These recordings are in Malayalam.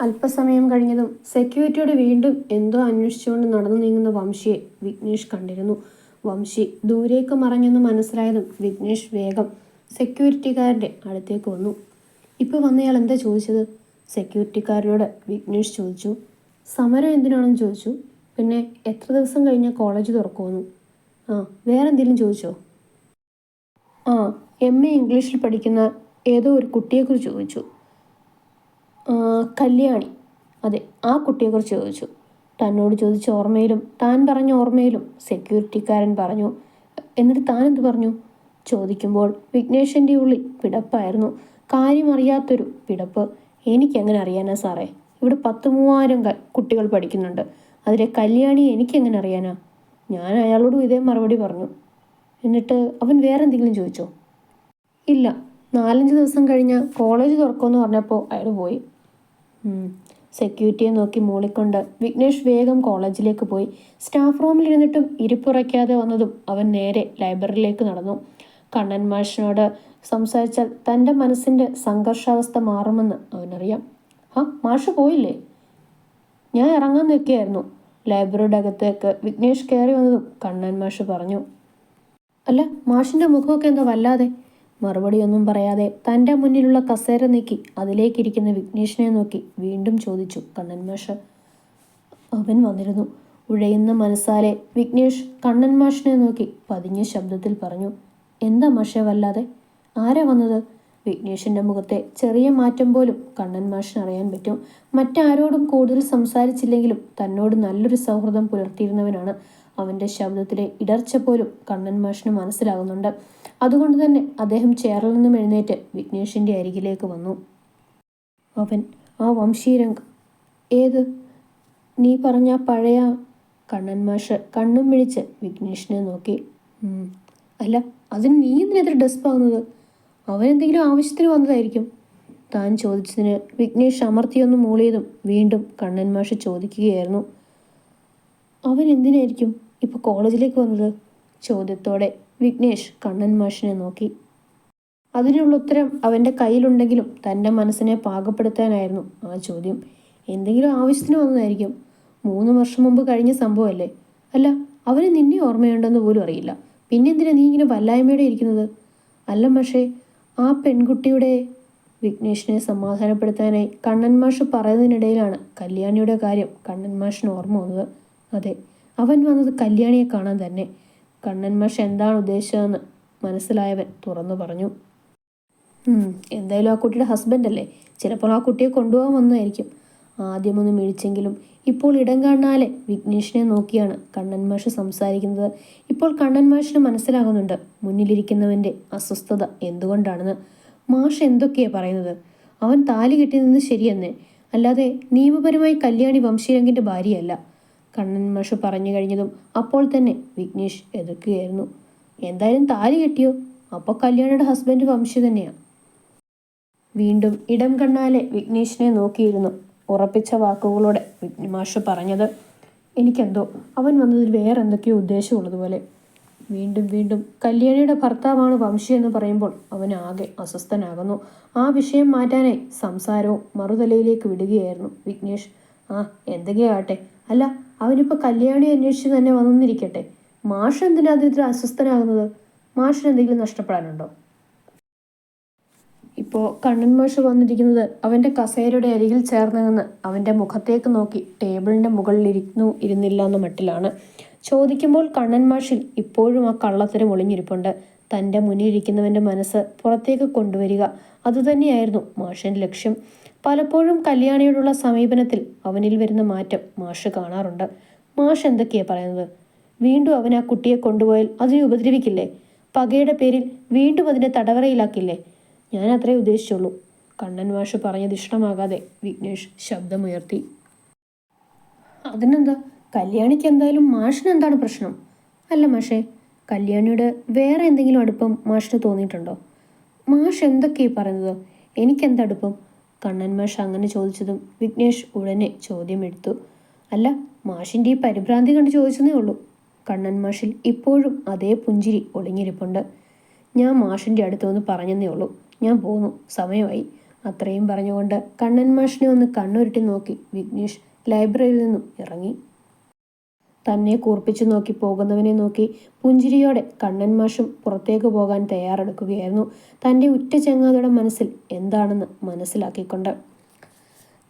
അല്പസമയം കഴിഞ്ഞതും സെക്യൂരിറ്റിയോട് വീണ്ടും എന്തോ അന്വേഷിച്ചുകൊണ്ട് നടന്നു നീങ്ങുന്ന വംശിയെ വിഘ്നേഷ് കണ്ടിരുന്നു. വംശി ദൂരേക്ക് മറഞ്ഞെന്ന് മനസ്സിലായതും വിഘ്നേഷ് വേഗം സെക്യൂരിറ്റിക്കാരന്റെ അടുത്തേക്ക് വന്നു. ഇപ്പോൾ വന്നയാൾ എന്താ ചോദിച്ചത്? സെക്യൂരിറ്റിക്കാരനോട് വിഘ്നേഷ് ചോദിച്ചു. സമരം എന്തിനാണെന്ന് ചോദിച്ചു. പിന്നെ എത്ര ദിവസം കഴിഞ്ഞാൽ കോളേജ് തുറക്കുമെന്നു. ആ വേറെ എന്തെങ്കിലും ചോദിച്ചോ? ആ എം എ ഇംഗ്ലീഷിൽ പഠിക്കുന്ന ഏതോ ഒരു കുട്ടിയെക്കുറിച്ച് ചോദിച്ചു. കല്യാണി. അതെ ആ കുട്ടിയെക്കുറിച്ച് ചോദിച്ചു. തന്നോട് ചോദിച്ച ഓർമ്മയിലും താൻ പറഞ്ഞ ഓർമ്മയിലും സെക്യൂരിറ്റിക്കാരൻ പറഞ്ഞു എന്നിട്ട് താൻ എന്ത് പറഞ്ഞു? ചോദിക്കുമ്പോൾ വിഘ്നേഷിന്റെ ഉള്ളിൽ പിടപ്പായിരുന്നു. കാര്യമറിയാത്തൊരു പിടപ്പ്. എനിക്കെങ്ങനെ അറിയാനാ സാറേ? ഇവിടെ പത്ത് മൂവായിരം കുട്ടികൾ പഠിക്കുന്നുണ്ട്. അതിലെ കല്യാണി എനിക്കെങ്ങനെ അറിയാനാ? ഞാൻ അയാളോടും ഇതേ മറുപടി പറഞ്ഞു. എന്നിട്ട് അവൻ വേറെ എന്തെങ്കിലും ചോദിച്ചോ? ഇല്ല. നാലഞ്ച് ദിവസം കഴിഞ്ഞ് കോളേജ് തുറക്കുമെന്ന് പറഞ്ഞപ്പോൾ അയാൾ പോയി. സെക്യൂരിറ്റിയെ നോക്കി മൂളിക്കൊണ്ട് വിഘ്നേഷ് വേഗം കോളേജിലേക്ക് പോയി. സ്റ്റാഫ് റൂമിൽ ഇരുന്നിട്ടും ഇരിപ്പുറയ്ക്കാതെ വന്നതും അവൻ നേരെ ലൈബ്രറിയിലേക്ക് നടന്നു. കണ്ണൻ മാഷിനോട് സംസാരിച്ചാൽ തന്റെ മനസ്സിന്റെ സംഘർഷാവസ്ഥ മാറുമെന്ന് അവനറിയാം. ആ മാഷ് പോയില്ലേ? ഞാൻ ഇറങ്ങാൻ നിൽക്കുകയായിരുന്നു. ലൈബ്രറിയുടെ അകത്തേക്ക് വിഘ്നേഷ് കയറി വന്നതും കണ്ണൻ മാഷ് പറഞ്ഞു. അല്ല മാഷിന്റെ മുഖമൊക്കെ എന്താ വല്ലാതെ? മറുപടിയൊന്നും പറയാതെ തന്റെ മുന്നിലുള്ള കസേര നീക്കി അതിലേക്കിരിക്കുന്ന വിഘ്നേഷിനെ നോക്കി വീണ്ടും ചോദിച്ചു കണ്ണൻ മാഷ്. അവൻ വന്നിരുന്നു. ഉഴയുന്ന മനസ്സാലെ വിഘ്നേഷ് കണ്ണൻ മാഷിനെ നോക്കി പതിഞ്ഞ ശബ്ദത്തിൽ പറഞ്ഞു എന്താ മാഷെ വല്ലാതെ? ആരാ വന്നത്? വിഘ്നേഷിന്റെ മുഖത്തെ ചെറിയ മാറ്റം പോലും കണ്ണൻ മാഷിന് അറിയാൻ പറ്റും. മറ്റാരോടും കൂടുതൽ സംസാരിച്ചില്ലെങ്കിലും തന്നോട് നല്ലൊരു സൗഹൃദം പുലർത്തിയിരുന്നവനാണ്. അവന്റെ ശബ്ദത്തിലെ ഇടർച്ച പോലും കണ്ണൻ മാഷിന് മനസ്സിലാകുന്നുണ്ട് അതുകൊണ്ട് തന്നെ അദ്ദേഹം ചേറിൽ നിന്നും എഴുന്നേറ്റ് വിഘ്നേഷിന്റെ അരികിലേക്ക് വന്നു. അവൻ ആ വംശീരംഗ് ഏത്? നീ പറഞ്ഞ പഴയ കണ്ണൻ മാഷ് കണ്ണും മിഴിച്ച് വിഘ്നേഷിനെ നോക്കി. അല്ല അതിന് നീ എന്തിനെതിരെ ഡെസ്പാകുന്നത് അവനെന്തെങ്കിലും ആവശ്യത്തിന് വന്നതായിരിക്കും. താൻ ചോദിച്ചതിന് വിഘ്നേഷ് അമർത്തിയൊന്ന് മൂളിയതും വീണ്ടും കണ്ണൻ മാഷ് ചോദിക്കുകയായിരുന്നു. അവൻ എന്തിനായിരിക്കും? ഇപ്പോൾ കോളേജിലേക്ക് വന്നത് ചോദ്യത്തോടെ വിഘ്നേഷ് കണ്ണൻ മാഷിനെ നോക്കി. അതിനുള്ള ഉത്തരം അവന്റെ കയ്യിലുണ്ടെങ്കിലും തന്റെ മനസ്സിനെ പാകപ്പെടുത്താനായിരുന്നു ആ ചോദ്യം. എന്തെങ്കിലും ആവശ്യത്തിന് വന്നതായിരിക്കും. മൂന്ന് വർഷം മുമ്പ് കഴിഞ്ഞ സംഭവമല്ലേ? അല്ല അവന് നിന്നെ ഓർമ്മയുണ്ടെന്ന് പോലും അറിയില്ല. പിന്നെന്തിനാ നീ ഇങ്ങനെ വല്ലായ്മയുടെ ഇരിക്കുന്നത്? അല്ല പക്ഷേ ആ പെൺകുട്ടിയുടെ വിഘ്നേഷിനെ സമാധാനപ്പെടുത്താനായി കണ്ണൻ മാഷ് പറയുന്നതിനിടയിലാണ് കല്യാണിയുടെ കാര്യം കണ്ണൻ മാഷിന് ഓർമ്മ വന്നത്. അതെ അവൻ വന്നത് കല്യാണിയെ കാണാൻ തന്നെ. കണ്ണൻ എന്താണ് ഉദ്ദേശിച്ചതെന്ന് മനസ്സിലായവൻ തുറന്നു പറഞ്ഞു. എന്തായാലും ആ കുട്ടിയുടെ ഹസ്ബൻഡ് അല്ലേ? ചിലപ്പോൾ ആ കുട്ടിയെ കൊണ്ടുപോകാൻ വന്നതായിരിക്കും. ആദ്യമൊന്നും ഇഴിച്ചെങ്കിലും ഇപ്പോൾ ഇടം കാണാലെ വിഘ്നേഷിനെ നോക്കിയാണ് കണ്ണൻ മാഷ് സംസാരിക്കുന്നത്. ഇപ്പോൾ കണ്ണൻ മാഷിന് മനസ്സിലാകുന്നുണ്ട് മുന്നിലിരിക്കുന്നവന്റെ അസ്വസ്ഥത എന്തുകൊണ്ടാണെന്ന്. മാഷ് എന്തൊക്കെയാണ് പറയുന്നത്? അവൻ താലി കെട്ടി നിന്ന് ശരിയെന്നേ. അല്ലാതെ നിയമപരമായി കല്യാണി വംശീരംഗിന്റെ ഭാര്യയല്ല. കണ്ണൻ പറഞ്ഞു കഴിഞ്ഞതും അപ്പോൾ തന്നെ വിഘ്നേഷ് എതിർക്കുകയായിരുന്നു. എന്തായാലും താലി കെട്ടിയോ? അപ്പോൾ കല്യാണിയുടെ ഹസ്ബൻഡ് വംശി തന്നെയാണ് വീണ്ടും ഇടം കണ്ണാലെ വിഘ്നേഷിനെ നോക്കിയിരുന്നു. ഉറപ്പിച്ച വാക്കുകളോടെ വിഘ്നമാഷ് പറഞ്ഞത് എനിക്കെന്തോ അവൻ വന്നതിൽ വേറെ എന്തൊക്കെയോ ഉദ്ദേശമുള്ളതുപോലെ. വീണ്ടും വീണ്ടും കല്യാണിയുടെ ഭർത്താവാണ് വംശി എന്ന് പറയുമ്പോൾ അവൻ ആകെ അസ്വസ്ഥനാകുന്നു. ആ വിഷയം മാറ്റാനായി സംസാരവും മറുതലയിലേക്ക് വിടുകയായിരുന്നു വിഘ്നേഷ്. ആ എന്തൊക്കെയാകട്ടെ അല്ല അവനിപ്പോൾ കല്യാണി അന്വേഷിച്ച് തന്നെ വന്നിരിക്കട്ടെ. മാഷ് എന്തിനാ ഇത്ര അസ്വസ്ഥനാകുന്നത്? മാഷിന് എന്തെങ്കിലും നഷ്ടപ്പെടാനുണ്ടോ? ഇപ്പോൾ കണ്ണൻ മാഷ് വന്നിരിക്കുന്നത് അവന്റെ കസേരയുടെ അരികിൽ ചേർന്ന് നിന്ന് അവന്റെ മുഖത്തേക്ക് നോക്കി ടേബിളിന്റെ മുകളിൽ ഇരുന്നു ഇരുന്നില്ല എന്ന മട്ടിലാണ്. ചോദിക്കുമ്പോൾ കണ്ണൻ മാഷിൽ ഇപ്പോഴും ആ കള്ളത്തരം ഒളിഞ്ഞിരിപ്പുണ്ട്. തന്റെ മുന്നിലിരിക്കുന്നവന്റെ മനസ്സ് പുറത്തേക്ക് കൊണ്ടുവരിക അതുതന്നെയായിരുന്നു മാഷിന്റെ ലക്ഷ്യം. പലപ്പോഴും കല്യാണിയോടുള്ള സമീപനത്തിൽ അവനിൽ വരുന്ന മാറ്റം മാഷ് കാണാറുണ്ട്. മാഷ് എന്തൊക്കെയാ പറയുന്നത്? വീണ്ടും അവൻ ആ കുട്ടിയെ കൊണ്ടുപോയാൽ അതിനെ ഉപദ്രവിക്കില്ലേ? പകയുടെ പേരിൽ വീണ്ടും അതിനെ തടവറയിലാക്കില്ലേ? ഞാൻ അത്രേ ഉദ്ദേശിച്ചുള്ളൂ. കണ്ണൻ മാഷ് പറഞ്ഞത് ഇഷ്ടമാകാതെ വിഘ്നേഷ് ശബ്ദമുയർത്തി. അതിനെന്താ? കല്യാണിക്ക് എന്തായാലും മാഷിന് എന്താണ് പ്രശ്നം? അല്ല മാഷേ കല്യാണിയുടെ വേറെ എന്തെങ്കിലും അടുപ്പം മാഷിന് തോന്നിയിട്ടുണ്ടോ? മാഷ് എന്തൊക്കെയാ പറയുന്നത്? എനിക്കെന്താ അടുപ്പം? കണ്ണൻ അങ്ങനെ ചോദിച്ചതും വിഘ്നേഷ് ഉടനെ ചോദ്യമെടുത്തു. അല്ല മാഷിന്റെ ഈ പരിഭ്രാന്തി കണ്ട് ചോദിച്ചതേ ഉള്ളൂ. കണ്ണൻ ഇപ്പോഴും അതേ പുഞ്ചിരി ഒളിഞ്ഞിരിപ്പുണ്ട്. ഞാൻ മാഷിന്റെ അടുത്ത് വന്ന് പറഞ്ഞതേ ഉള്ളൂ. ഞാൻ പോന്നു. സമയമായി. അത്രയും പറഞ്ഞുകൊണ്ട് കണ്ണൻ ഒന്ന് കണ്ണുരുട്ടി നോക്കി വിഘ്നേഷ് ലൈബ്രറിയിൽ നിന്നും ഇറങ്ങി. തന്നെ കൂർപ്പിച്ചു നോക്കി പോകുന്നവനെ നോക്കി പുഞ്ചിരിയോടെ കണ്ണൻ മാഷും പുറത്തേക്ക് പോകാൻ തയ്യാറെടുക്കുകയായിരുന്നു. തന്റെ ഉറ്റ ചങ്ങാതിയുടെ മനസ്സിൽ എന്താണെന്ന് മനസ്സിലാക്കിക്കൊണ്ട്.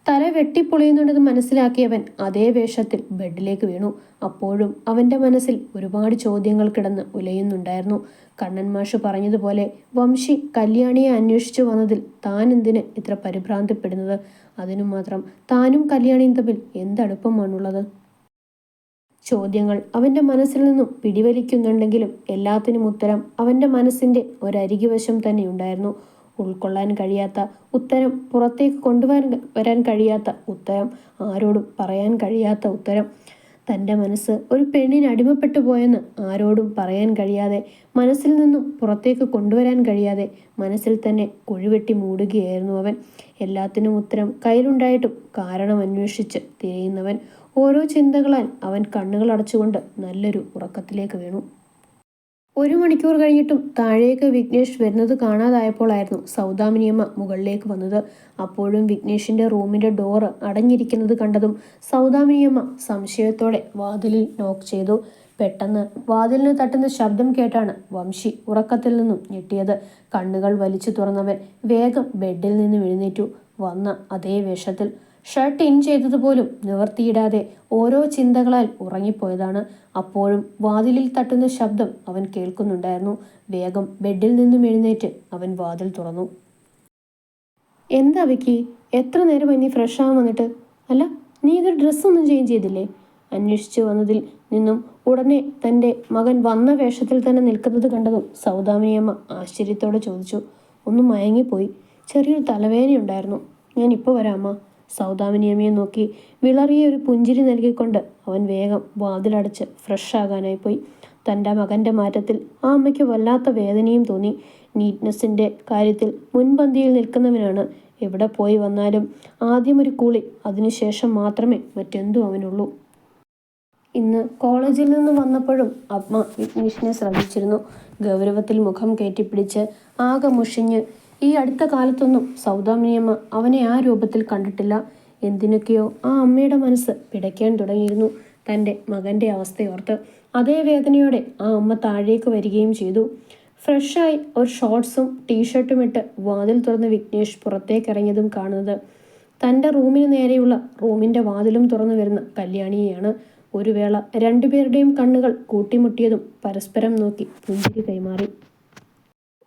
തല വെട്ടിപ്പൊളിയുന്നുണ്ടെന്ന് മനസ്സിലാക്കിയവൻ അതേ വേഷത്തിൽ ബെഡിലേക്ക് വീണു. അപ്പോഴും അവന്റെ മനസ്സിൽ ഒരുപാട് ചോദ്യങ്ങൾ കിടന്ന് ഉലയുന്നുണ്ടായിരുന്നു. കണ്ണൻ മാഷ് പറഞ്ഞതുപോലെ വംശി കല്യാണിയെ അന്വേഷിച്ചു വന്നതിൽ താൻ എന്തിന് ഇത്ര പരിഭ്രാന്തിപ്പെടുന്നത്? അതിനു മാത്രം താനും കല്യാണിയും തമ്മിൽ എന്തടുപ്പമാണുള്ളത് ചോദ്യങ്ങൾ അവന്റെ മനസ്സിൽ നിന്നും പിടിവലിക്കുന്നുണ്ടെങ്കിലും എല്ലാത്തിനും ഉത്തരം അവന്റെ മനസ്സിന്റെ ഒരരികുവശം തന്നെ ഉണ്ടായിരുന്നു. ഉൾക്കൊള്ളാൻ കഴിയാത്ത ഉത്തരം പുറത്തേക്ക് കൊണ്ടുവരാൻ വരാൻ കഴിയാത്ത ഉത്തരം ആരോടും പറയാൻ കഴിയാത്ത ഉത്തരം. തന്റെ മനസ്സ് ഒരു പെണ്ണിന് അടിമപ്പെട്ടു പോയെന്ന് ആരോടും പറയാൻ കഴിയാതെ മനസ്സിൽ നിന്നും പുറത്തേക്ക് കൊണ്ടുവരാൻ കഴിയാതെ മനസ്സിൽ തന്നെ കുഴിവെട്ടി മൂടുകയായിരുന്നു അവൻ. എല്ലാത്തിനും ഉത്തരം കയ്യിലുണ്ടായിട്ടും കാരണം അന്വേഷിച്ച് തിരയുന്നവൻ. ഓരോ ചിന്തകളാൽ അവൻ കണ്ണുകൾ അടച്ചുകൊണ്ട് നല്ലൊരു ഉറക്കത്തിലേക്ക് വീണു. ഒരു മണിക്കൂർ കഴിഞ്ഞിട്ടും താഴേക്ക് വിഘ്നേഷ് വരുന്നത് കാണാതായപ്പോഴായിരുന്നു സൗദാമിനിയമ്മ മുകളിലേക്ക് വന്നത്. അപ്പോഴും വിഘ്നേഷിന്റെ റൂമിന്റെ ഡോറ് അടഞ്ഞിരിക്കുന്നത് കണ്ടതും സൗദാമിനിയമ്മ സംശയത്തോടെ വാതിലിൽ നോക്ക് ചെയ്തു. പെട്ടെന്ന് വാതിലിന് തട്ടുന്ന ശബ്ദം കേട്ടാണ് വംശി ഉറക്കത്തിൽ നിന്നും ഞെട്ടിയത്. കണ്ണുകൾ വലിച്ചു തുറന്നവൻ വേഗം ബെഡിൽ നിന്ന് എഴുന്നേറ്റു. വന്ന അതേ വേഷത്തിൽ ഷർട്ട് ഇൻ ചെയ്തതുപോലും നിവർത്തിയിടാതെ ഓരോ ചിന്തകളാൽ ഉറങ്ങിപ്പോയതാണ്. അപ്പോഴും വാതിലിൽ തട്ടുന്ന ശബ്ദം അവൻ കേൾക്കുന്നുണ്ടായിരുന്നു. വേഗം ബെഡിൽ നിന്നും എഴുന്നേറ്റ് അവൻ വാതിൽ തുറന്നു. എന്താ വിക്കി? എത്ര നേരം നീ ഫ്രഷ് ആവാൻ വന്നിട്ട്? അല്ല നീ ഇത് ഡ്രസ്സൊന്നും ചേഞ്ച് ചെയ്തില്ലേ? അന്വേഷിച്ചു വന്നതിൽ നിന്നും ഉടനെ തന്റെ മകൻ വന്ന വേഷത്തിൽ തന്നെ നിൽക്കുന്നത് കണ്ടതും സൗദാമിനിയമ്മ ആശ്ചര്യത്തോടെ ചോദിച്ചു. ഒന്ന് മയങ്ങിപ്പോയി. ചെറിയൊരു തലവേദനയുണ്ടായിരുന്നു. ഞാൻ ഇപ്പോൾ വരാം അമ്മ. സൗദാമിനിയമ്മയെ നോക്കി വിളറിയ ഒരു പുഞ്ചിരി നൽകിക്കൊണ്ട് അവൻ വേഗം വാതിലടച്ച് ഫ്രഷ് ആകാനായി പോയി. തന്റെ മകന്റെ മാറ്റത്തിൽ ആ അമ്മയ്ക്ക് വല്ലാത്ത വേദനയും തോന്നി. നീറ്റ്നെസ്സിന്റെ കാര്യത്തിൽ മുൻപന്തിയിൽ നിൽക്കുന്നവനാണ്. എവിടെ പോയി വന്നാലും ആദ്യം ഒരു കുളി അതിനുശേഷം മാത്രമേ മറ്റെന്തും അവനുള്ളൂ. ഇന്ന് കോളേജിൽ നിന്ന് വന്നപ്പോഴും അമ്മ വിഘ്നേഷിനെ ശ്രദ്ധിച്ചിരുന്നു. ഗൗരവത്തിൽ മുഖം കയറ്റിപ്പിടിച്ച് ആകെ മുഷിഞ്ഞ് ഈ അടുത്ത കാലത്തൊന്നും സൗദാമിനിയമ്മ അവനെ ആ രൂപത്തിൽ കണ്ടിട്ടില്ല. എന്തിനൊക്കെയോ ആ അമ്മയുടെ മനസ്സ് പിടയ്ക്കാൻ തുടങ്ങിയിരുന്നു തന്റെ മകന്റെ അവസ്ഥയോർത്ത് അതേ വേദനയോടെ ആ അമ്മ താഴേക്ക് വരികയും ചെയ്തു. ഫ്രഷായി ഒരു ഷോർട്ട്സും ടീഷർട്ടും ഇട്ട് വാതിൽ തുറന്ന് വിഘ്നേഷ് പുറത്തേക്ക് ഇറങ്ങിയതും കാണുന്നത്. തന്റെ റൂമിന് നേരെയുള്ള റൂമിന്റെ വാതിലും തുറന്നു വരുന്ന കല്യാണിയെയാണ്. ഒരു വേള രണ്ടുപേരുടെയും കണ്ണുകൾ കൂട്ടിമുട്ടിയതും പരസ്പരം നോക്കി പുഞ്ചിരി കൈമാറി.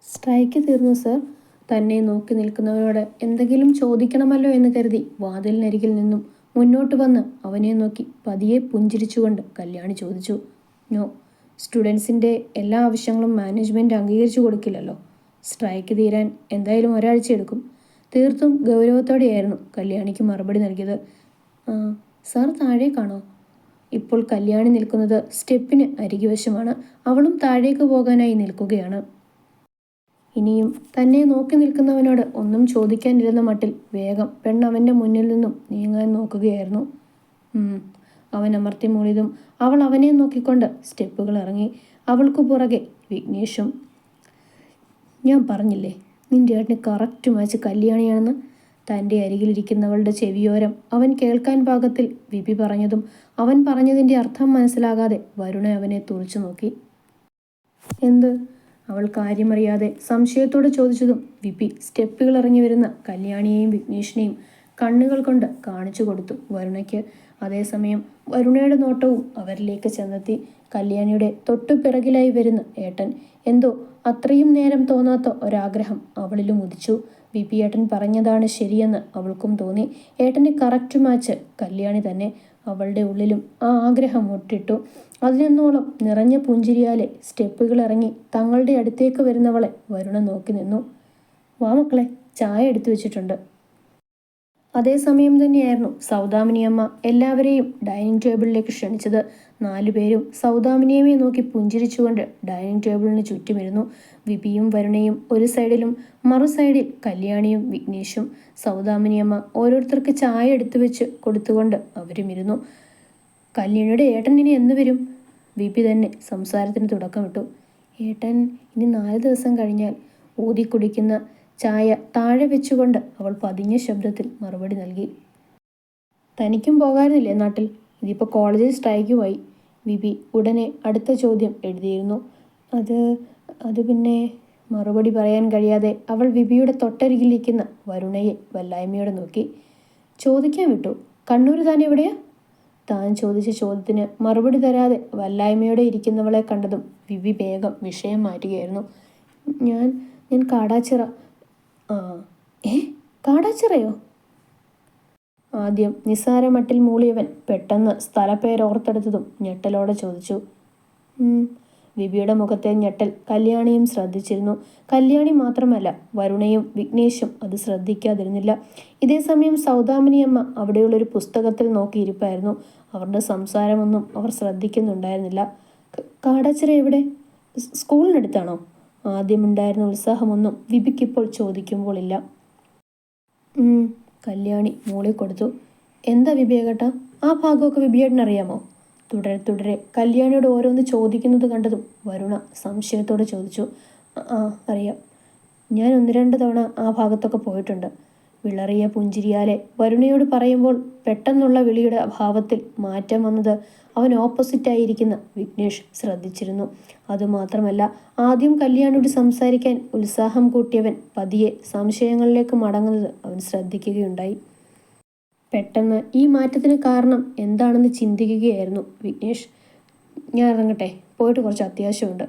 സ്ട്രൈക്ക് തീർന്നു സർ? തന്നെ നോക്കി നിൽക്കുന്നവനോട് എന്തെങ്കിലും ചോദിക്കണമല്ലോ എന്ന് കരുതി വാതിലിനരികിൽ നിന്നും മുന്നോട്ട് വന്ന് അവനെ നോക്കി പതിയെ പുഞ്ചിരിച്ചുകൊണ്ട് കല്യാണി ചോദിച്ചു നോ സ്റ്റുഡൻസിന്റെ എല്ലാ ആവശ്യങ്ങളും മാനേജ്മെന്റ് അംഗീകരിച്ചു കൊടുക്കില്ലല്ലോ? സ്ട്രൈക്ക് തീരാൻ എന്തായാലും ഒരാഴ്ച എടുക്കും. തീർത്തും ഗൗരവത്തോടെയായിരുന്നു കല്യാണിക്ക് മറുപടി നൽകിയത്. സാർ കാണോ? ഇപ്പോൾ കല്യാണി നിൽക്കുന്നത് സ്റ്റെപ്പിന് അരികുവശമാണ് അവളും താഴേക്ക് പോകാനായി നിൽക്കുകയാണ്. ഇനിയും തന്നെ നോക്കി നിൽക്കുന്നവനോട് ഒന്നും ചോദിക്കാനിരുന്ന മട്ടിൽ വേഗം പെണ്ണവന്റെ മുന്നിൽ നിന്നും നീങ്ങാൻ നോക്കുകയായിരുന്നു. അവൻ അമർത്തി മൂളിതും അവൾ അവനെ നോക്കിക്കൊണ്ട് സ്റ്റെപ്പുകൾ ഇറങ്ങി അവൾക്കു പുറകെ വിഘ്നേഷും ഞാൻ പറഞ്ഞില്ലേ നിന്റെ ഏട്ടന് കറക്റ്റ് മാച്ച് കല്യാണിയാണെന്ന്? തന്റെ അരികിലിരിക്കുന്നവളുടെ ചെവിയോരം അവൻ കേൾക്കാൻ പാകത്തിൽ വിപി പറഞ്ഞതും അവൻ പറഞ്ഞതിന്റെ അർത്ഥം മനസ്സിലാകാതെ വരുണ അവനെ തുറച്ചു നോക്കി. എന്ത്? അവൾ കാര്യമറിയാതെ സംശയത്തോടെ ചോദിച്ചതും വിപി സ്റ്റെപ്പുകൾ ഇറങ്ങി വരുന്ന കല്യാണിയെയും വിഘ്നേഷിനെയും കണ്ണുകൾ കൊണ്ട് കാണിച്ചു കൊടുത്തു വരുണയ്ക്ക്. അതേസമയം വരുണയുടെ നോട്ടവും അവരിലേക്ക് ചെന്നെത്തി കല്യാണിയുടെ തൊട്ടു പിറകിലായി വരുന്ന ഏട്ടൻ. എന്തോ അത്രയും നേരം തോന്നാത്ത ഒരാഗ്രഹം അവളിലും ഉദിച്ചു. വിപി ഏട്ടൻ പറഞ്ഞതാണ് ശരിയെന്ന് അവൾക്കും തോന്നി. ഏട്ടനെ കറക്റ്റ് മാച്ച് കല്യാണി തന്നെ അവളുടെ ഉള്ളിലും ആ ആഗ്രഹം മുട്ടിട്ടു. അതിനെന്നോളം നിറഞ്ഞ പുഞ്ചിരിയാലെ സ്റ്റെപ്പുകൾ ഇറങ്ങി തങ്ങളുടെ അടുത്തേക്ക് വരുന്നവളെ വരുണ നോക്കി നിന്നു. വാ മക്കളെ ചായ എടുത്തു വെച്ചിട്ടുണ്ട്. അതേസമയം തന്നെയായിരുന്നു സൗദാമിനിയമ്മ എല്ലാവരെയും ഡൈനിങ് ടേബിളിലേക്ക് ക്ഷണിച്ചത്. നാലുപേരും സൗദാമിനിയമ്മയെ നോക്കി പുഞ്ചിരിച്ചുകൊണ്ട് ഡൈനിങ് ടേബിളിന് ചുറ്റുമിരുന്നു. വിപിയും വരുണയും ഒരു സൈഡിലും മറു സൈഡിൽ കല്യാണിയും വിഘ്നേഷും. സൗദാമിനിയമ്മ ഓരോരുത്തർക്ക് ചായ എടുത്തു വെച്ച് കൊടുത്തുകൊണ്ട് അവരും ഇരുന്നു കല്യാണിയുടെ ഏട്ടൻ ഇനി എന്ന് വരും? വിപി തന്നെ സംസാരത്തിന് തുടക്കമിട്ടു ഏട്ടൻ ഇനി നാല് ദിവസം കഴിഞ്ഞാൽ ഊതി കുടിക്കുന്ന ചായ താഴെ വെച്ചുകൊണ്ട് അവൾ പതിഞ്ഞ ശബ്ദത്തിൽ മറുപടി നൽകി. തനിക്കും പോകാറില്ലേ നാട്ടിൽ? ഇതിപ്പോൾ കോളേജിൽ സ്ട്രൈക്ക് പോയി വിപി ഉടനെ അടുത്ത ചോദ്യം എഴുതിയിരുന്നു. അത് അത് പിന്നെ മറുപടി പറയാൻ കഴിയാതെ അവൾ വിപിയുടെ തൊട്ടരികിലിരിക്കുന്ന വരുണയെ വല്ലായ്മയോടെ നോക്കി. ചോദിക്കാൻ വിട്ടു. കണ്ണൂർ താൻ എവിടെയാ? താൻ ചോദിച്ച ചോദ്യത്തിന് മറുപടി തരാതെ വല്ലായ്മയോടെ ഇരിക്കുന്നവളെ കണ്ടതും വിവി വേഗം വിഷയം മാറ്റുകയായിരുന്നു. ഞാൻ ഞാൻ കാടാച്ചിറ. ആ ഏ? കാടാച്ചിറയോ? ആദ്യം നിസ്സാരമട്ടിൽ മൂളിയവൻ പെട്ടെന്ന് സ്ഥലപ്പേരോർത്തെടുത്തതും ഞെട്ടലോടെ ചോദിച്ചു. വിപിയുടെ മുഖത്തെ ഞെട്ടൽ കല്യാണിയും ശ്രദ്ധിച്ചിരുന്നു. കല്യാണി മാത്രമല്ല വരുണയും വിഘ്നേഷും അത് ശ്രദ്ധിക്കാതിരുന്നില്ല. ഇതേസമയം സൗദാമിനിയമ്മ അവിടെയുള്ളൊരു പുസ്തകത്തിൽ നോക്കിയിരിപ്പായിരുന്നു. അവരുടെ സംസാരമൊന്നും അവർ ശ്രദ്ധിക്കുന്നുണ്ടായിരുന്നില്ല. കാടച്ചിറ എവിടെ? സ്കൂളിനടുത്താണോ? ആദ്യമുണ്ടായിരുന്ന ഉത്സാഹമൊന്നും വിപിക്കിപ്പോൾ ചോദിക്കുമ്പോളില്ല. കല്യാണി മൂളി കൊടുത്തു. എന്താ വിവേകേട്ടാ ആ ഭാഗമൊക്കെ വിബിയേട്ടന് അറിയാമോ തുടരെ തുടരെ. കല്യാണിയോട് ഓരോന്ന് ചോദിക്കുന്നത് കണ്ടതും വരുണ സംശയത്തോടെ ചോദിച്ചു "ആ, അറിയാം. ഞാൻ ഒന്ന് രണ്ട് തവണ ആ ഭാഗത്തൊക്കെ പോയിട്ടുണ്ട്. വിളറിയ പുഞ്ചിരിയാലെ വരുണയോട് പറയുമ്പോൾ പെട്ടെന്നുള്ള വിളിയുടെ അഭാവത്തിൽ മാറ്റം വന്നത് അവൻ ഓപ്പോസിറ്റായിരിക്കുന്ന വിഘ്നേഷ് ശ്രദ്ധിച്ചിരുന്നു. അതുമാത്രമല്ല ആദ്യം കല്യാണിയോട് സംസാരിക്കാൻ ഉത്സാഹം കൂട്ടിയവൻ പതിയെ സംശയങ്ങളിലേക്ക് മടങ്ങുന്നത് അവൻ ശ്രദ്ധിക്കുകയുണ്ടായി. പെട്ടെന്ന് ഈ മാറ്റത്തിന് കാരണം എന്താണെന്ന് ചിന്തിക്കുകയായിരുന്നു വിഘ്നേഷ്. ഞാൻ ഇറങ്ങട്ടെ. പോയിട്ട് കുറച്ച് അത്യാവശ്യമുണ്ട്.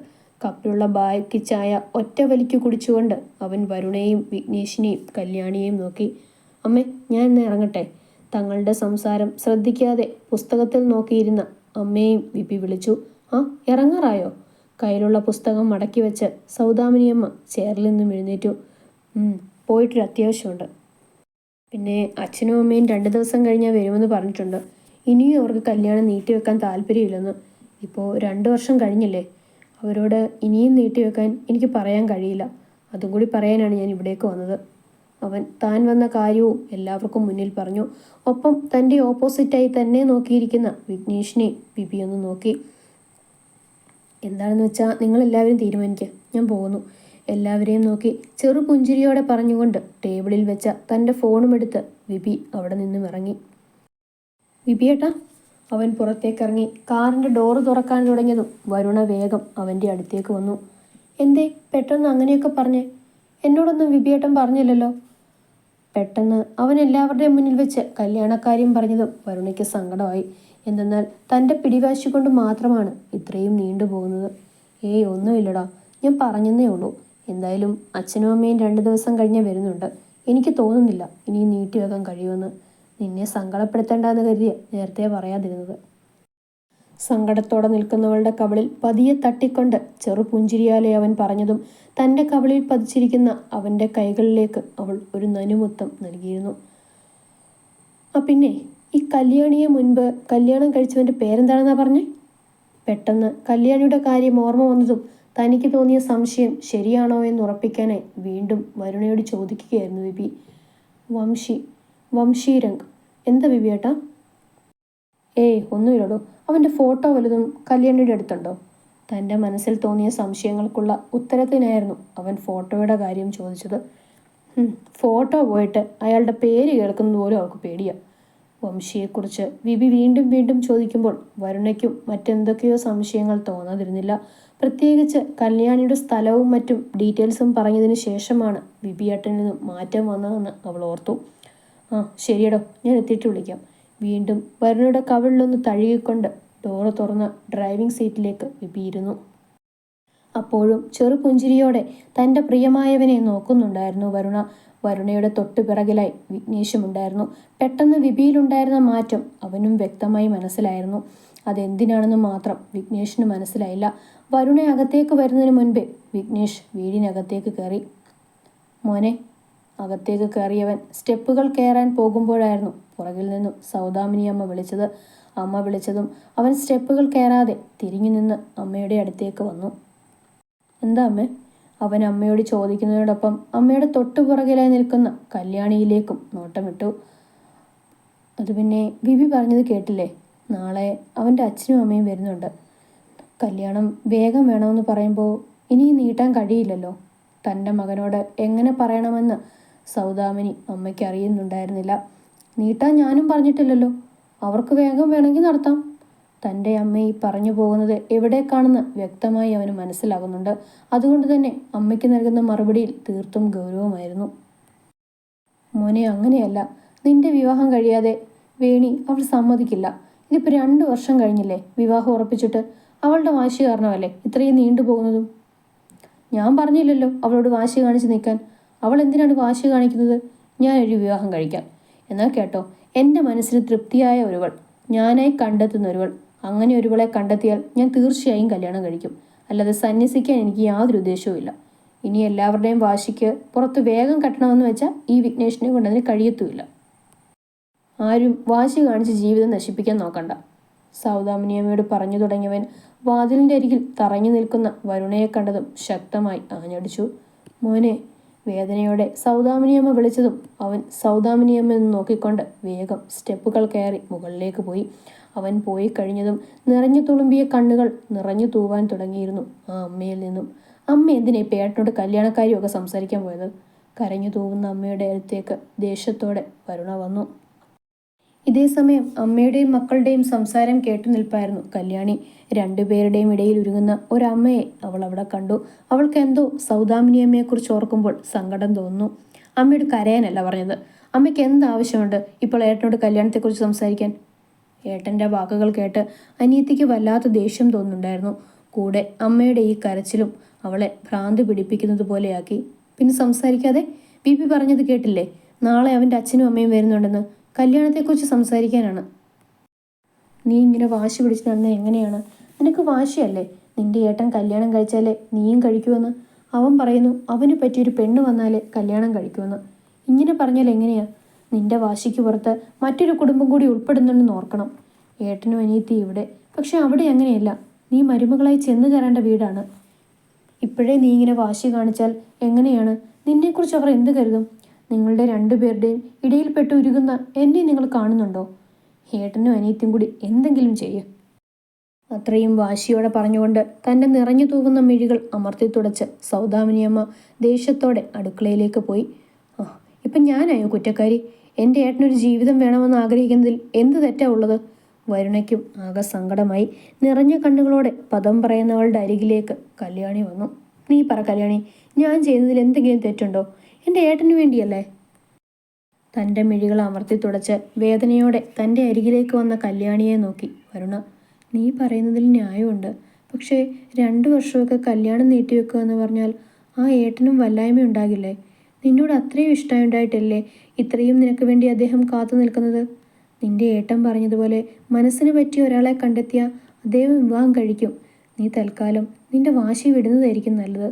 കപ്പിലുള്ള ബായ്ക്ക് ചായ ഒറ്റ വലിക്ക് കുടിച്ചുകൊണ്ട് അവൻ വരുണയെയും വിഘ്നേഷിനെയും കല്യാണിയെയും നോക്കി. അമ്മേ ഞാൻ ഇന്ന് ഇറങ്ങട്ടെ. തങ്ങളുടെ സംസാരം ശ്രദ്ധിക്കാതെ പുസ്തകത്തിൽ നോക്കിയിരുന്ന അമ്മയും വിപി വിളിച്ചു. ആ ഇറങ്ങാറായോ കയ്യിലുള്ള പുസ്തകം മടക്കി വെച്ച് സൗദാമിനിയമ്മ ചെയറിൽ നിന്നും എഴുന്നേറ്റു. "ഉം, പോയിട്ടൊരു അത്യാവശ്യമുണ്ട്. പിന്നെ അച്ഛനും അമ്മയും രണ്ട് ദിവസം കഴിഞ്ഞാൽ വരുമെന്ന് പറഞ്ഞിട്ടുണ്ട്. ഇനിയും അവർക്ക് കല്യാണം നീട്ടിവെക്കാൻ താല്പര്യമില്ലെന്ന്. ഇപ്പോൾ രണ്ട് വർഷം കഴിഞ്ഞില്ലേ? അവരോട് ഇനിയും നീട്ടിവെക്കാൻ എനിക്ക് പറയാൻ കഴിയില്ല. അതും കൂടി പറയാനാണ് ഞാൻ ഇവിടേക്ക് വന്നത്. അവൻ താൻ വന്ന കാര്യവും എല്ലാവർക്കും മുന്നിൽ പറഞ്ഞു. ഒപ്പം തന്റെ ഓപ്പോസിറ്റായി തന്നെ നോക്കിയിരിക്കുന്ന വിഘ്നേഷിനെ ബിബി ഒന്ന് നോക്കി. എന്താണെന്ന് വെച്ചാൽ നിങ്ങളെല്ലാവരും തീരുമാനിക്കുക ഞാൻ പോകുന്നു. എല്ലാവരെയും നോക്കി ചെറു പുഞ്ചിരിയോടെ പറഞ്ഞുകൊണ്ട് ടേബിളിൽ വെച്ച തന്റെ ഫോണും എടുത്ത് വിപി അവിടെ നിന്നും ഇറങ്ങി. വിപിയേട്ടാ അവൻ പുറത്തേക്കിറങ്ങി കാറിന്റെ ഡോറ് തുറക്കാൻ തുടങ്ങിയതും വരുണ വേഗം അവന്റെ അടുത്തേക്ക് വന്നു. എന്തേ പെട്ടെന്ന് അങ്ങനെയൊക്കെ പറഞ്ഞേ? എന്നോടൊന്നും വിപിയേട്ടൻ പറഞ്ഞില്ലല്ലോ? പെട്ടെന്ന് അവൻ എല്ലാവരുടെയും മുന്നിൽ വെച്ച് കല്യാണക്കാര്യം പറഞ്ഞതും വരുണയ്ക്ക് സങ്കടമായി. എന്തെന്നാൽ തന്റെ പിടിവാശി കൊണ്ട് മാത്രമാണ് ഇത്രയും നീണ്ടുപോകുന്നത്. ഏയ് ഒന്നുമില്ലടാ. ഞാൻ പറഞ്ഞെന്നേ ഉള്ളൂ. എന്തായാലും അച്ഛനും അമ്മയും രണ്ട് ദിവസം കഴിഞ്ഞേ വരുന്നുണ്ട്. എനിക്ക് തോന്നുന്നില്ല ഇനി നീട്ടി നീട്ടിവെക്കാൻ കഴിയുമെന്ന്. നിന്നെ സങ്കടപ്പെടുത്തേണ്ടെന്ന് കരുതിയ നേരത്തെ പറയാതിരുന്നത്. സങ്കടത്തോടെ നിൽക്കുന്നവളുടെ കവളിൽ പതിയെ തട്ടിക്കൊണ്ട് ചെറു പുഞ്ചിരിയാലെ അവൻ പറഞ്ഞതും തന്റെ കവളിൽ പതിച്ചിരിക്കുന്ന അവന്റെ കൈകളിലേക്ക് അവൾ ഒരു നനുമുത്തം നൽകിയിരുന്നു. ആ പിന്നെ ഈ കല്യാണിയെ മുൻപ് കല്യാണം കഴിച്ചവന്റെ പേരെന്താണെന്നാ പറഞ്ഞേ? പെട്ടെന്ന് കല്യാണിയുടെ കാര്യം ഓർമ്മ വന്നതും തനിക്ക് തോന്നിയ സംശയം ശരിയാണോ എന്ന് ഉറപ്പിക്കാനായി വീണ്ടും വരുണയോട് ചോദിക്കുകയായിരുന്നു വിപി വംശി വംശീരംഗ് എന്താ വിപിയേട്ടാ ഏയ് ഒന്നുമില്ലടോ. അവന്റെ ഫോട്ടോ വലുതും കല്യാണിയുടെ അടുത്തുണ്ടോ? തന്റെ മനസ്സിൽ തോന്നിയ സംശയങ്ങൾക്കുള്ള ഉത്തരത്തിനായിരുന്നു അവൻ ഫോട്ടോയുടെ കാര്യം ചോദിച്ചത്. ഫോട്ടോ പോയിട്ട് അയാളുടെ പേര് കേൾക്കുന്നത് പോലും അവൾക്ക് പേടിയാ. വംശിയെക്കുറിച്ച് വിപി വീണ്ടും വീണ്ടും ചോദിക്കുമ്പോൾ വരുണയ്ക്കും മറ്റെന്തൊക്കെയോ സംശയങ്ങൾ തോന്നാതിരുന്നില്ല. പ്രത്യേകിച്ച് കല്യാണിയുടെ സ്ഥലവും മറ്റും ഡീറ്റെയിൽസും പറഞ്ഞതിന് ശേഷമാണ് വിപിയേട്ടനിൽ നിന്നും മാറ്റം വന്നതെന്ന് അവൾ ഓർത്തു. ആ ശരിയടോ ഞാൻ എത്തിയിട്ട് വിളിക്കാം. വീണ്ടും വരുണയുടെ കവിളിലൊന്ന് തഴുകിക്കൊണ്ട് ഡോറ് തുറന്ന് ഡ്രൈവിംഗ് സീറ്റിലേക്ക് വിപിയിരുന്നു. അപ്പോഴും ചെറുപുഞ്ചിരിയോടെ തന്റെ പ്രിയമായവനെ നോക്കുന്നുണ്ടായിരുന്നു വരുണ. വരുണയുടെ തൊട്ടു പിറകിലായി വിഘ്നേഷുമുണ്ടായിരുന്നു പെട്ടെന്ന് വിപിയിലുണ്ടായിരുന്ന മാറ്റം അവനും വ്യക്തമായി മനസ്സിലായിരുന്നു. അതെന്തിനാണെന്ന് മാത്രം വിഘ്നേഷിന് മനസ്സിലായില്ല. വരുണ അകത്തേക്ക് വരുന്നതിന് മുൻപേ വിഘ്നേഷ് വീടിനകത്തേക്ക് കയറി. മോനെ അകത്തേക്ക് കയറിയവൻ സ്റ്റെപ്പുകൾ കയറാൻ പോകുമ്പോഴായിരുന്നു പുറകിൽ നിന്നും സൗദാമിനി അമ്മ വിളിച്ചത്. അമ്മ വിളിച്ചതും അവൻ സ്റ്റെപ്പുകൾ കയറാതെ തിരിഞ്ഞു നിന്ന് അമ്മയുടെ അടുത്തേക്ക് വന്നു. എന്താ അമ്മേ? അവൻ അമ്മയോട് ചോദിക്കുന്നതിനോടൊപ്പം അമ്മയുടെ തൊട്ടുപുറകിലായി നിൽക്കുന്ന കല്യാണിയിലേക്കും നോട്ടമിട്ടു. അത് പിന്നെ ബിബി പറഞ്ഞത് കേട്ടില്ലേ? നാളെ അവന്റെ അച്ഛനും അമ്മയും വരുന്നുണ്ട്. കല്യാണം വേഗം വേണമെന്ന് പറയുമ്പോൾ ഇനി നീട്ടാൻ കഴിയില്ലല്ലോ. തന്റെ മകനോട് എങ്ങനെ പറയണമെന്ന് സൗദാമിനി അമ്മയ്ക്ക് അറിയുന്നുണ്ടായിരുന്നില്ല. നീട്ടാൻ ഞാനും പറഞ്ഞിട്ടില്ലല്ലോ. അവർക്ക് വേഗം വേണമെങ്കിൽ നടത്താം. തന്റെ അമ്മ ഈ പറഞ്ഞു പോകുന്നത് എവിടേക്കാണെന്ന് വ്യക്തമായി അവന് മനസ്സിലാകുന്നുണ്ട്. അതുകൊണ്ട് തന്നെ അമ്മയ്ക്ക് നൽകുന്ന മറുപടിയിൽ തീർത്തും ഗൗരവമായിരുന്നു. മോനെ അങ്ങനെയല്ല. നിന്റെ വിവാഹം കഴിയാതെ വേണി അവൾ സമ്മതിക്കില്ല. ഇതിപ്പോൾ രണ്ട് വർഷം കഴിഞ്ഞില്ലേ വിവാഹം ഉറപ്പിച്ചിട്ട് അവളുടെ വാശി കാരണമല്ലേ ഇത്രയും നീണ്ടുപോകുന്നതും ഞാൻ പറഞ്ഞില്ലല്ലോ അവളോട് വാശി കാണിച്ച് നിൽക്കാൻ. അവൾ എന്തിനാണ് വാശി കാണിക്കുന്നത്? ഞാൻ ഒരു വിവാഹം കഴിക്കാം എന്നാൽ കേട്ടോ എന്റെ മനസ്സിന് തൃപ്തിയായ ഒരുവൾ ഞാനായി കണ്ടെത്തുന്ന ഒരുവൾ അങ്ങനെ ഒരുവളെ കണ്ടെത്തിയാൽ ഞാൻ തീർച്ചയായും കല്യാണം കഴിക്കും. അല്ലാതെ സന്യസിക്കാൻ എനിക്ക് യാതൊരു ഉദ്ദേശവുമില്ല ഇനി എല്ലാവരുടെയും വാശിക്ക് പുറത്ത് വേഗം കെട്ടണമെന്ന് വെച്ചാൽ ഈ വിഘ്നേഷിനെ കൊണ്ട് അതിന് കഴിയത്തുമില്ല. ആരും വാശി കാണിച്ച് ജീവിതം നശിപ്പിക്കാൻ നോക്കണ്ട. സൗദാമിനിയമ്മയോട് പറഞ്ഞു തുടങ്ങിയവൻ വാതിലിന്റെ അരികിൽ തറഞ്ഞു നിൽക്കുന്ന വരുണയെ കണ്ടതും ശക്തമായി ആഞ്ഞടിച്ചു. മോനെ വേദനയോടെ സൗദാമിനിയമ്മ വിളിച്ചതും അവൻ സൗദാമിനിയമ്മ എന്ന് നോക്കിക്കൊണ്ട് വേഗം സ്റ്റെപ്പുകൾ കയറി മുകളിലേക്ക് പോയി. അവൻ പോയി കഴിഞ്ഞതും നിറഞ്ഞു തുളുമ്പിയ കണ്ണുകൾ നിറഞ്ഞു തൂവാൻ തുടങ്ങിയിരുന്നു ആ അമ്മയിൽ നിന്നും. അമ്മ എന്തിനെ പേട്ടനോട് കല്യാണക്കാരിയൊക്കെ സംസാരിക്കാൻ പോയത്? കരഞ്ഞു തൂവുന്ന അമ്മയുടെ അടുത്തേക്ക് ദേഷ്യത്തോടെ വരുണ വന്നു. ഇതേ സമയം അമ്മയുടെയും മക്കളുടെയും സംസാരം കേട്ടു നിൽപ്പായിരുന്നു കല്യാണി. രണ്ടുപേരുടെയും ഇടയിൽ ഒരുങ്ങുന്ന ഒരമ്മയെ അവൾ അവിടെ കണ്ടു. അവൾക്ക് എന്തോ സൗദാമിനി അമ്മയെക്കുറിച്ച് ഓർക്കുമ്പോൾ സങ്കടം തോന്നുന്നു. അമ്മയോട് കരയാനല്ല പറഞ്ഞത്. അമ്മയ്ക്ക് എന്ത് ആവശ്യമുണ്ട് ഇപ്പോൾ ഏട്ടനോട് കല്യാണത്തെക്കുറിച്ച് സംസാരിക്കാൻ? ഏട്ടന്റെ വാക്കുകൾ കേട്ട് അനിയത്തിക്ക് വല്ലാത്ത ദേഷ്യം തോന്നുന്നുണ്ടായിരുന്നു. കൂടെ അമ്മയുടെ ഈ കരച്ചിലും അവളെ ഭ്രാന്ത് പിടിപ്പിക്കുന്നത് പോലെയാക്കി. പിന്നെ സംസാരിക്കാതെ ബിബി പറഞ്ഞത് കേട്ടില്ലേ? നാളെ അവന്റെ അച്ഛനും അമ്മയും വരുന്നുണ്ടെന്ന്. കല്യാണത്തെക്കുറിച്ച് സംസാരിക്കാനാണ്. നീ ഇങ്ങനെ വാശി പിടിച്ച് നടന്നത് എങ്ങനെയാണ്? നിനക്ക് വാശിയല്ലേ? നിന്റെ ഏട്ടൻ കല്യാണം കഴിച്ചാലേ നീയും കഴിക്കുമെന്ന് അവൻ പറയുന്നു അവന് പറ്റിയൊരു പെണ്ണ് വന്നാലേ കല്യാണം കഴിക്കുമെന്ന് ഇങ്ങനെ പറഞ്ഞാൽ എങ്ങനെയാ? നിന്റെ വാശിക്ക് പുറത്ത് മറ്റൊരു കുടുംബം കൂടി ഉൾപ്പെടുന്നുണ്ടെന്ന് ഓർക്കണം. ഏട്ടനും അനിയത്തി ഇവിടെ. പക്ഷെ അവിടെ അങ്ങനെയല്ല. നീ മരുമകളായി ചെന്ന് കയറേണ്ട വീടാണ്. ഇപ്പോഴേ നീ ഇങ്ങനെ വാശി കാണിച്ചാൽ എങ്ങനെയാണ്? നിന്നെക്കുറിച്ച് അവർ എന്ത് കരുതും? നിങ്ങളുടെ രണ്ടുപേരുടെയും ഇടയിൽപ്പെട്ട് ഉരുകുന്ന എന്നെ നിങ്ങൾ കാണുന്നുണ്ടോ? ഏട്ടനും അനിയത്തിയും കൂടി എന്തെങ്കിലും ചെയ്യും. അത്രയും വാശിയോടെ പറഞ്ഞുകൊണ്ട് തന്റെ നിറഞ്ഞു തൂകുന്ന മിഴികൾ അമർത്തി തുടച്ച് സൗദാമിനിയമ്മ ദേഷ്യത്തോടെ അടുക്കളയിലേക്ക് പോയി. ഇപ്പം ഞാനായോ കുറ്റക്കാരി? എന്റെ ഏട്ടനൊരു ജീവിതം വേണമെന്ന് ആഗ്രഹിക്കുന്നതിൽ എന്ത് തെറ്റാ ഉള്ളത്? വരുണയ്ക്കും ആകെ സങ്കടമായി. നിറഞ്ഞ കണ്ണുകളോടെ പദം പറയുന്നവളുടെ അരികിലേക്ക് കല്യാണി വന്നു. നീ പറ കല്യാണി ഞാൻ ചെയ്യുന്നതിൽ എന്തെങ്കിലും തെറ്റുണ്ടോ? എന്റെ ഏട്ടന് വേണ്ടിയല്ലേ? തന്റെ മിഴികൾ അമർത്തി തുടച്ച് വേദനയോടെ തന്റെ അരികിലേക്ക് വന്ന കല്യാണിയെ നോക്കി. വരുണ നീ പറയുന്നതിൽ ന്യായമുണ്ട്. പക്ഷേ രണ്ട് വർഷമൊക്കെ കല്യാണം നീട്ടിവെക്കുക എന്ന് പറഞ്ഞാൽ ആ ഏട്ടനും വല്ലായ്മ ഉണ്ടാകില്ലേ നിന്നോട് അത്രയും ഇഷ്ടമുണ്ടായിട്ടല്ലേ ഇത്രയും നിനക്ക് വേണ്ടി അദ്ദേഹം കാത്തു നിൽക്കുന്നത്? നിന്റെ ഏട്ടൻ പറഞ്ഞതുപോലെ മനസ്സിന് പറ്റിയ ഒരാളെ കണ്ടെത്തിയ അദ്ദേഹം വിവാഹം കഴിക്കും. നീ തൽക്കാലം നിന്റെ വാശി വിടുന്നതായിരിക്കും നല്ലത്.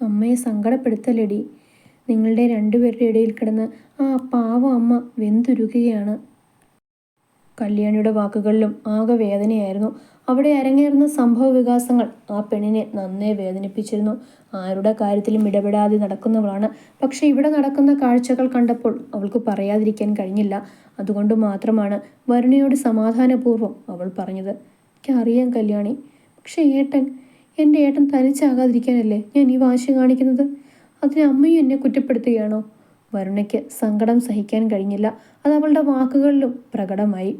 അമ്മയെ സങ്കടപ്പെടുത്തലടി നിങ്ങളുടെ രണ്ടുപേരുടെ ഇടയിൽ കിടന്ന് ആ പാവ അമ്മ വെന്തുരുകുകയാണ് കല്യാണിയുടെ വാക്കുകളിലും ആകെ വേദനയായിരുന്നു. അവിടെ അരങ്ങേറുന്ന സംഭവ വികാസങ്ങൾ ആ പെണ്ണിനെ നന്നേ വേദനിപ്പിച്ചിരുന്നു. ആരുടെ കാര്യത്തിലും ഇടപെടാതെ നടക്കുന്നവളാണ്. പക്ഷെ ഇവിടെ നടക്കുന്ന കാഴ്ചകൾ കണ്ടപ്പോൾ അവൾക്ക് പറയാതിരിക്കാൻ കഴിഞ്ഞില്ല. അതുകൊണ്ട് മാത്രമാണ് വരുണയോട് സമാധാനപൂർവം അവൾ പറഞ്ഞത്. എനിക്കറിയാം കല്യാണി. പക്ഷെ ഏട്ടൻ എന്റെ ഏട്ടൻ തനിച്ചാകാതിരിക്കാനല്ലേ ഞാൻ ഈ വാശി കാണിക്കുന്നത്? അതിന് അമ്മയും എന്നെ കുറ്റപ്പെടുത്തുകയാണോ? വരുണയ്ക്ക് സങ്കടം സഹിക്കാൻ കഴിഞ്ഞില്ല. അത് അവളുടെ വാക്കുകളിലും പ്രകടമായി.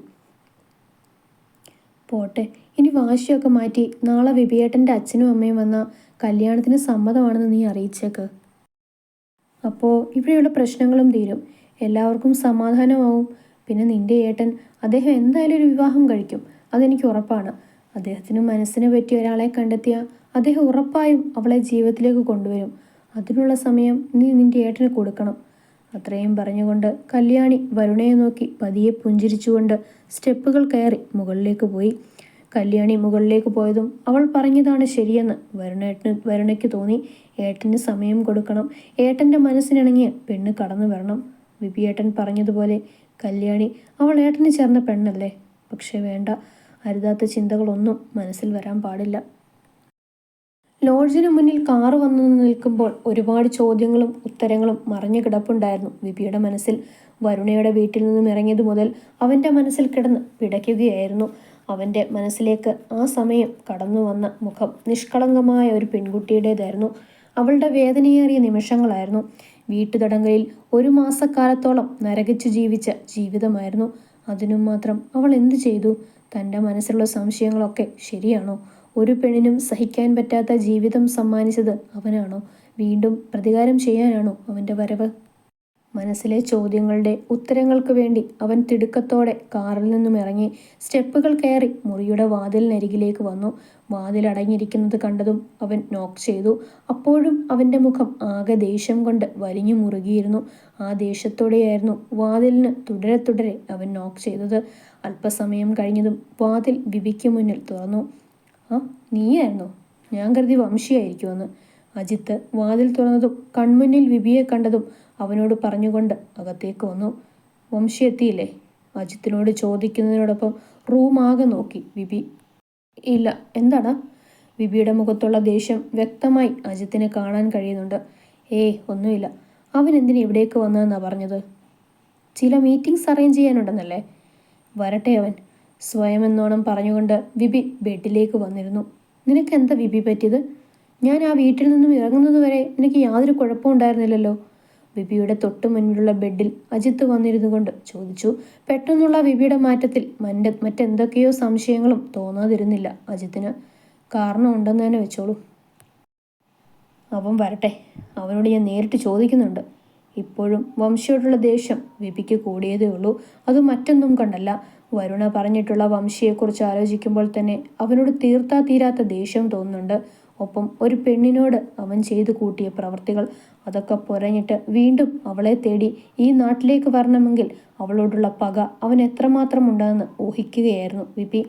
പോട്ടെ ഇനി വാശിയൊക്കെ മാറ്റി നാളെ വിപിയേട്ടന്റെ അച്ഛനും അമ്മയും വന്ന കല്യാണത്തിന് സമ്മതമാണെന്ന് നീ അറിയിച്ചേക്ക്. അപ്പോൾ ഇവിടെയുള്ള പ്രശ്നങ്ങളും തീരും. എല്ലാവർക്കും സമാധാനമാവും. പിന്നെ നിന്റെ ഏട്ടൻ അദ്ദേഹം എന്തായാലും ഒരു വിവാഹം കഴിക്കും. അതെനിക്ക് ഉറപ്പാണ്. അദ്ദേഹത്തിന് മനസ്സിന് പറ്റിയ ഒരാളെ കണ്ടെത്തിയ അദ്ദേഹം ഉറപ്പായും അവളെ ജീവിതത്തിലേക്ക് കൊണ്ടുവരും. അതിനുള്ള സമയം നീ നിന്റെ ഏട്ടന് കൊടുക്കണം. അത്രയും പറഞ്ഞുകൊണ്ട് കല്യാണി വരുണയെ നോക്കി പതിയെ പുഞ്ചിരിച്ചുകൊണ്ട് സ്റ്റെപ്പുകൾ കയറി മുകളിലേക്ക് പോയി. കല്യാണി മുകളിലേക്ക് പോയതും അവൾ പറഞ്ഞതാണ് ശരിയെന്ന് വരുണേട്ടന് വരുണയ്ക്ക് തോന്നി. ഏട്ടന് സമയം കൊടുക്കണം. ഏട്ടന്റെ മനസ്സിനിണങ്ങിയ പെണ്ണ് കടന്നു വരണം. വിപിയേട്ടൻ പറഞ്ഞതുപോലെ കല്യാണി അവൾ ഏട്ടന് ചേർന്ന പെണ്ണല്ലേ? പക്ഷേ വേണ്ട. അരുതാത്ത ചിന്തകളൊന്നും മനസ്സിൽ വരാൻ പാടില്ല. ലോഡ്ജിന് മുന്നിൽ കാറ് വന്നു നിൽക്കുമ്പോൾ ഒരുപാട് ചോദ്യങ്ങളും ഉത്തരങ്ങളും മറഞ്ഞു കിടപ്പുണ്ടായിരുന്നു വിപിയുടെ മനസ്സിൽ. വരുണയുടെ വീട്ടിൽ നിന്നും ഇറങ്ങിയതു മുതൽ അവന്റെ മനസ്സിൽ കിടന്ന് പിടയ്ക്കുകയായിരുന്നു. അവന്റെ മനസ്സിലേക്ക് ആ സമയം കടന്നു വന്ന മുഖം നിഷ്കളങ്കമായ ഒരു പെൺകുട്ടിയുടേതായിരുന്നു. അവളുടെ വേദനയേറിയ നിമിഷങ്ങളായിരുന്നു. വീട്ടുതടങ്കലിൽ ഒരു മാസക്കാലത്തോളം നരകിച്ചു ജീവിച്ച ജീവിതമായിരുന്നു. അതിനും മാത്രം അവൾ എന്തു ചെയ്തു? തന്റെ മനസ്സിലുള്ള സംശയങ്ങളൊക്കെ ശരിയാണോ? ഒരു പെണ്ണിനും സഹിക്കാൻ പറ്റാത്ത ജീവിതം സമ്മാനിച്ചത് അവനാണോ? വീണ്ടും പ്രതികാരം ചെയ്യാനാണോ അവന്റെ വരവ്? മനസ്സിലെ ചോദ്യങ്ങളുടെ ഉത്തരങ്ങൾക്ക് വേണ്ടി അവൻ തിടുക്കത്തോടെ കാറിൽ നിന്നും ഇറങ്ങി സ്റ്റെപ്പുകൾ കയറി മുറിയുടെ വാതിലിനരികിലേക്ക് വന്നു. വാതിൽ അടങ്ങിയിരിക്കുന്നത് കണ്ടതും അവൻ നോക്ക് ചെയ്തു. അപ്പോഴും അവന്റെ മുഖം ആകെ ദേഷ്യം കൊണ്ട് വലിഞ്ഞു മുറുകിയിരുന്നു. ആ ദേഷ്യത്തോടെയായിരുന്നു വാതിലിന് തുടരെ തുടരെ അവൻ നോക്ക് ചെയ്തത്. അല്പസമയം കഴിഞ്ഞതും വാതിൽ ബിബിക്ക് മുന്നിൽ തുറന്നു. ആ നീയായിരുന്നു? ഞാൻ കരുതി വംശിയായിരിക്കുമെന്ന്. അജിത്ത് വാതിൽ തുറന്നതും കൺമുന്നിൽ വിപിയെ കണ്ടതും അവനോട് പറഞ്ഞുകൊണ്ട് അകത്തേക്ക് വന്നു. വംശി എത്തിയില്ലേ? അജിത്തിനോട് ചോദിക്കുന്നതിനോടൊപ്പം റൂം ആകെ നോക്കി. വിപി ഇല്ല എന്താണ്? വിപിയുടെ മുഖത്തുള്ള ദേഷ്യം വ്യക്തമായി അജിത്തിനെ കാണാൻ കഴിയുന്നുണ്ട്. ഏയ് ഒന്നുമില്ല. അവൻ എന്തിനു ഇവിടേക്ക് വന്നതെന്നാ പറഞ്ഞത്? ചില മീറ്റിംഗ്സ് അറേഞ്ച് ചെയ്യാനുണ്ടെന്നല്ലേ? വരട്ടെ അവൻ. സ്വയം എന്നോണം പറഞ്ഞുകൊണ്ട് വിപി ബെഡിലേക്ക് വന്നിരുന്നു. നിനക്ക് എന്താ വിപി പറ്റിയത്? ഞാൻ ആ വീട്ടിൽ നിന്നും ഇറങ്ങുന്നത് വരെ നിനക്ക് യാതൊരു കുഴപ്പവും വിപിയുടെ തൊട്ടു മുന്നിലുള്ള ബെഡിൽ അജിത്ത് വന്നിരുന്നു കൊണ്ട് ചോദിച്ചു പെട്ടെന്നുള്ള വിപിയുടെ മാറ്റത്തിൽ മന്റെ മറ്റെന്തൊക്കെയോ സംശയങ്ങളും തോന്നാതിരുന്നില്ല അജിത്തിന്. കാരണം ഉണ്ടെന്ന് തന്നെ വെച്ചോളൂ. അവൻ വരട്ടെ. അവനോട് ഞാൻ നേരിട്ട് ചോദിക്കുന്നുണ്ട്. ഇപ്പോഴും വംശയോടുള്ള ദേഷ്യം വിപിക്ക് കൂടിയതേ ഉള്ളൂ. അത് മറ്റൊന്നും കണ്ടല്ല. വരുണ പറഞ്ഞിട്ടുള്ള വംശിയെക്കുറിച്ച് ആലോചിക്കുമ്പോൾ തന്നെ അവനോട് തീർത്താ തീരാത്ത ദേഷ്യം തോന്നുന്നുണ്ട്. ഒപ്പം ഒരു പെണ്ണിനോട് അവൻ ചെയ്തു കൂട്ടിയ പ്രവർത്തികൾ അതൊക്കെ പുരഞ്ഞിട്ട് വീണ്ടും അവളെ തേടി ഈ നാട്ടിലേക്ക് വരണമെങ്കിൽ അവളോടുള്ള പക അവൻ എത്രമാത്രം ഉണ്ടെന്ന് ഊഹിക്കുകയായിരുന്നു വിപി.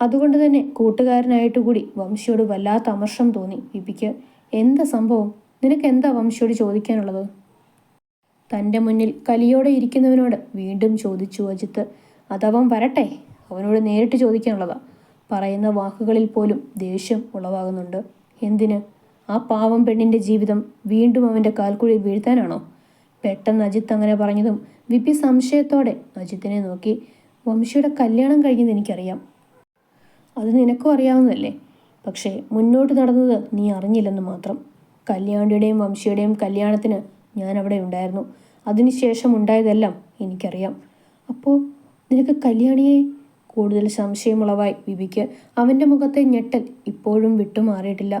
അതുകൊണ്ട് തന്നെ കൂട്ടുകാരനായിട്ട് കൂടി വംശിയോട് വല്ലാത്ത അമർഷം തോന്നി വിപിക്ക്. എന്താ സംഭവം? നിനക്ക് എന്താ വംശിയോട് ചോദിക്കാനുള്ളത്? തന്റെ മുന്നിൽ കലിയോടെ ഇരിക്കുന്നവനോട് വീണ്ടും ചോദിച്ചു അജിത്ത്. അതവൻ വരട്ടെ? അവനോട് നേരിട്ട് ചോദിക്കാനുള്ളതാ. പറയുന്ന വാക്കുകളിൽ പോലും ദേഷ്യം ഉളവാകുന്നുണ്ട്. എന്തിന്? ആ പാവം പെണ്ണിന്റെ ജീവിതം വീണ്ടും അവന്റെ കാൽക്കുഴിയിൽ വീഴ്ത്താനാണോ? പെട്ടെന്ന് അജിത്ത് അങ്ങനെ പറഞ്ഞതും വിപി സംശയത്തോടെ അജിത്തിനെ നോക്കി വംശിയുടെ കല്യാണം കഴിഞ്ഞത് എനിക്കറിയാം. അത് നിനക്കും അറിയാവുന്നതല്ലേ? പക്ഷേ മുന്നോട്ട് നടന്നത് നീ അറിഞ്ഞില്ലെന്ന് മാത്രം. കല്യാണിയുടെയും വംശിയുടെയും കല്യാണത്തിന് ഞാൻ അവിടെ ഉണ്ടായിരുന്നു. അതിനുശേഷം ഉണ്ടായതെല്ലാം എനിക്കറിയാം. അപ്പോൾ നിനക്ക് കല്യാണിയെ കൂടുതൽ സംശയമുളവായി വിവിക്ക് അവന്റെ മുഖത്തെ ഞെട്ടൽ ഇപ്പോഴും വിട്ടുമാറിയിട്ടില്ല.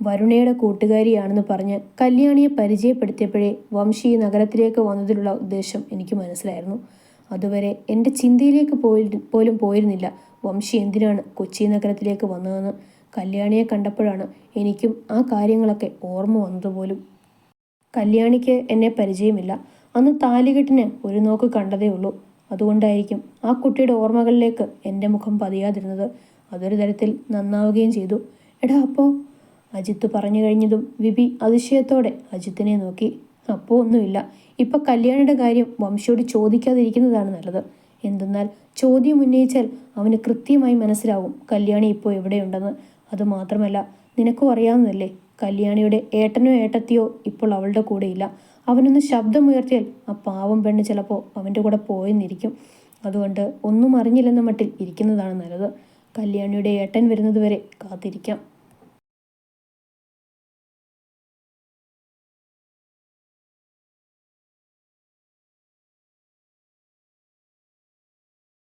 വരുണയുടെ കൂട്ടുകാരിയാണെന്ന് പറഞ്ഞ് കല്യാണിയെ പരിചയപ്പെടുത്തിയപ്പോഴേ വംശി നഗരത്തിലേക്ക് വന്നതിലുള്ള ഉദ്ദേശം എനിക്ക് മനസ്സിലായിരുന്നു. അതുവരെ എന്റെ ചിന്തയിലേക്ക് പോയി പോലും പോയിരുന്നില്ല വംശി എന്തിനാണ് കൊച്ചി നഗരത്തിലേക്ക് വന്നതെന്ന്. കല്യാണിയെ കണ്ടപ്പോഴാണ് എനിക്കും ആ കാര്യങ്ങളൊക്കെ ഓർമ്മ വന്നതുപോലും. കല്യാണിക്ക് എന്നെ പരിചയമില്ല. അന്ന് താലികെട്ടിന് ഒരു നോക്ക് കണ്ടതേ ഉള്ളൂ. അതുകൊണ്ടായിരിക്കും ആ കുട്ടിയുടെ ഓർമ്മകളിലേക്ക് എന്റെ മുഖം പതിയാതിരുന്നത്. അതൊരു തരത്തിൽ നന്നാവുകയും ചെയ്തു. എടാ അപ്പോൾ അജിത്ത് പറഞ്ഞു കഴിഞ്ഞതും വിപി അതിശയത്തോടെ അജിത്തിനെ നോക്കി. അപ്പോൾ ഒന്നുമില്ല. ഇപ്പം കല്യാണിയുടെ കാര്യം വംശയോട് ചോദിക്കാതിരിക്കുന്നതാണ് നല്ലത്. എന്തെന്നാൽ ചോദ്യം ഉന്നയിച്ചാൽ അവന് കൃത്യമായി മനസ്സിലാവും കല്യാണി ഇപ്പോൾ എവിടെയുണ്ടെന്ന്. അതുമാത്രമല്ല നിനക്കും അറിയാവുന്നതല്ലേ കല്യാണിയുടെ ഏട്ടനോ ഏട്ടത്തിയോ ഇപ്പോൾ അവളുടെ കൂടെയില്ല. അവനൊന്ന് ശബ്ദമുയർത്തിയാൽ ആ പാവം പെണ്ണ് ചിലപ്പോൾ അവന്റെ കൂടെ പോയെന്നിരിക്കും. അതുകൊണ്ട് ഒന്നും അറിഞ്ഞില്ലെന്ന മട്ടിൽ ഇരിക്കുന്നതാണ് നല്ലത്. കല്യാണിയുടെ ഏട്ടൻ വരുന്നതുവരെ കാത്തിരിക്കാം.